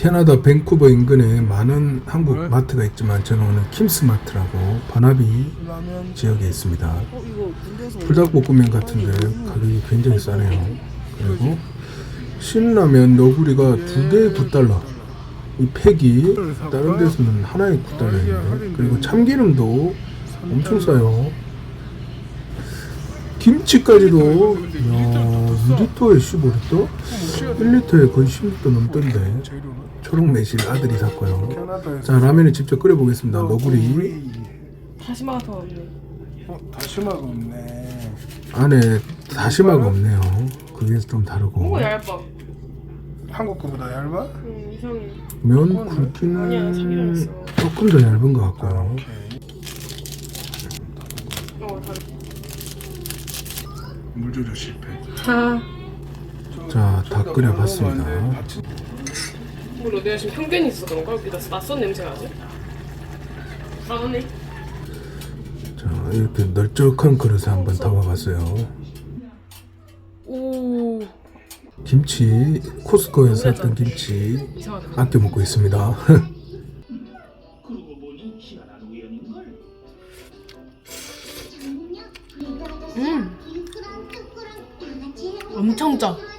캐나다 밴쿠버 인근에 많은 한국 마트가 있지만 저는 오늘 킴스마트라고 바나비 지역에 있습니다. 어 불닭볶음면 같은데 가격이 굉장히 싸네요. 그리고 신라면 너구리가 두 개에 9달러. 이 팩이 다른 데서는 하나에 9달러인데 그리고 참기름도 엄청 싸요. 김치까지도 야, 2리터에 15리터? 1리터에 거의 10리터 넘던데 초록 매실 아들이 샀고요. 자 라면을 직접 끓여보겠습니다. 너구리 다시마가 더 없네. 어 다시마가 없네 안에 다시마가 없네요. 그게 좀 다르고 뭔가 얇아. 한국 거보다 얇아? 음, 이상해. 면 굵기는. 조금 더 얇은 것 같고요. 오케이 어, 다르. 물 조절 실패 아. 자, 다 끓여봤습니다. 몰라, 내가 지금 편견이 있어 그런가? 여기 나 낯선 냄새가 나지? 불안하네. 자 이렇게 널쩍한 그릇에 한번 담아봤어요. 오. 김치 코스코에서 샀던 김치 이상하다. 아껴 먹고 있습니다. 음. 엄청 짜.